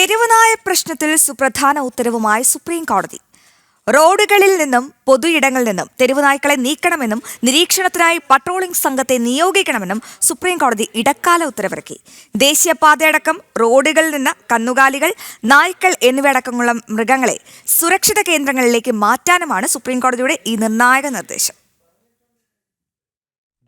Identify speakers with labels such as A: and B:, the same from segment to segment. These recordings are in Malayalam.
A: തെരുവുനായ പ്രശ്നത്തിൽ സുപ്രധാന ഉത്തരവുമായി സുപ്രീം കോടതി. റോഡുകളിൽ നിന്നും പൊതുയിടങ്ങളിൽ നിന്നും തെരുവുനായ്ക്കളെ നീക്കണമെന്നും നിരീക്ഷണത്തിനായി പട്രോളിംഗ് സംഘത്തെ നിയോഗിക്കണമെന്നും സുപ്രീം കോടതി ഇടക്കാല ഉത്തരവിറക്കി. ദേശീയപാതയടക്കം റോഡുകളിൽ നിന്ന് കന്നുകാലികൾ നായ്ക്കൾ എന്നിവയടക്കമുള്ള മൃഗങ്ങളെ സുരക്ഷിത കേന്ദ്രങ്ങളിലേക്ക് മാറ്റാനുമാണ് സുപ്രീം കോടതിയുടെ ഈ നിർണായക നിർദ്ദേശം.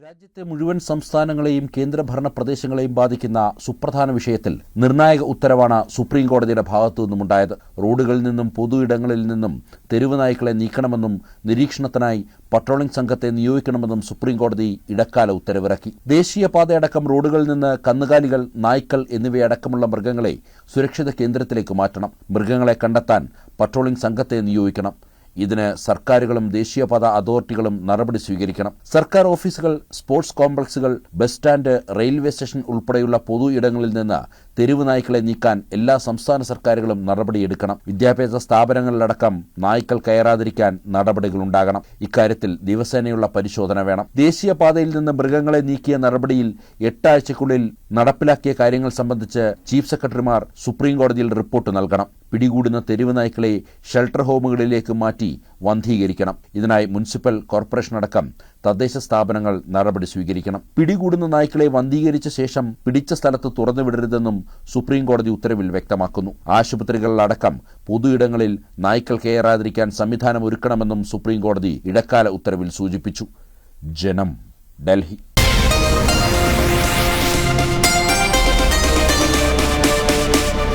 B: രാജ്യത്തെ മുഴുവൻ സംസ്ഥാനങ്ങളെയും കേന്ദ്രഭരണ പ്രദേശങ്ങളെയും ബാധിക്കുന്ന സുപ്രധാന വിഷയത്തിൽ നിർണായക ഉത്തരവാണ് സുപ്രീം കോടതിയുടെ ഭാഗത്തു നിന്നുമുണ്ടായത് റോഡുകളിൽ നിന്നും പൊതു ഇടങ്ങളിൽ നിന്നും തെരുവ് നായ്ക്കളെ നീക്കണമെന്നും നിരീക്ഷണത്തിനായി പട്രോളിംഗ് സംഘത്തെ നിയോഗിക്കണമെന്നും സുപ്രീം കോടതി ഇടക്കാല ഉത്തരവിറക്കി. ദേശീയപാതയടക്കം റോഡുകളിൽ നിന്ന് കന്നുകാലികൾ നായ്ക്കൾ എന്നിവയടക്കമുള്ള മൃഗങ്ങളെ സുരക്ഷിത കേന്ദ്രത്തിലേക്ക് മാറ്റണം. മൃഗങ്ങളെ കണ്ടെത്താൻ പട്രോളിംഗ് സംഘത്തെ നിയോഗിക്കണം. ഇതിന് സർക്കാരുകളും ദേശീയപാത അതോറിറ്റികളും നടപടി സ്വീകരിക്കണം. സർക്കാർ ഓഫീസുകൾ സ്പോർട്സ് കോംപ്ലക്സുകൾ ബസ് സ്റ്റാൻഡ് റെയിൽവേ സ്റ്റേഷൻ ഉൾപ്പെടെയുള്ള പൊതു ഇടങ്ങളിൽ നിന്ന് തെരുവ് നായ്ക്കളെ നീക്കാൻ എല്ലാ സംസ്ഥാന സർക്കാരുകളും നടപടിയെടുക്കണം വിദ്യാഭ്യാസ സ്ഥാപനങ്ങളിലടക്കം നായ്ക്കൾ കയറാതിരിക്കാൻ നടപടികളുണ്ടാകണം ഇക്കാര്യത്തിൽ ദിവസേനയുള്ള പരിശോധന വേണം. ദേശീയപാതയിൽ നിന്ന് മൃഗങ്ങളെ നീക്കിയ നടപടിയിൽ എട്ടാഴ്ചക്കുള്ളിൽ നടപ്പിലാക്കിയ കാര്യങ്ങൾ സംബന്ധിച്ച് ചീഫ് സെക്രട്ടറിമാർ സുപ്രീം കോടതിയിൽ റിപ്പോർട്ട് നൽകണം. പിടികൂടുന്ന തെരുവ് നായ്ക്കളെ ഷെൽട്ടർ ഹോമുകളിലേക്ക് മാറ്റി വന്ധീകരിക്കണം. ഇതിനായി മുനിസിപ്പൽ കോർപ്പറേഷൻ അടക്കം തദ്ദേശ സ്ഥാപനങ്ങൾ നടപടി സ്വീകരിക്കണം. പിടികൂടുന്ന നായ്ക്കളെ വന്ധീകരിച്ച ശേഷം പിടിച്ച സ്ഥലത്ത് തുറന്നുവിടരുതെന്നും സുപ്രീം കോടതി ഉത്തരവിൽ വ്യക്തമാക്കുന്നു. ആശുപത്രികളിലടക്കം പൊതുയിടങ്ങളിൽ നായ്ക്കൾ കയറാതിരിക്കാൻ സംവിധാനം ഒരുക്കണമെന്നും സുപ്രീം കോടതി ഇടക്കാല ഉത്തരവിൽ സൂചിപ്പിച്ചു. ജനം ഡൽഹി.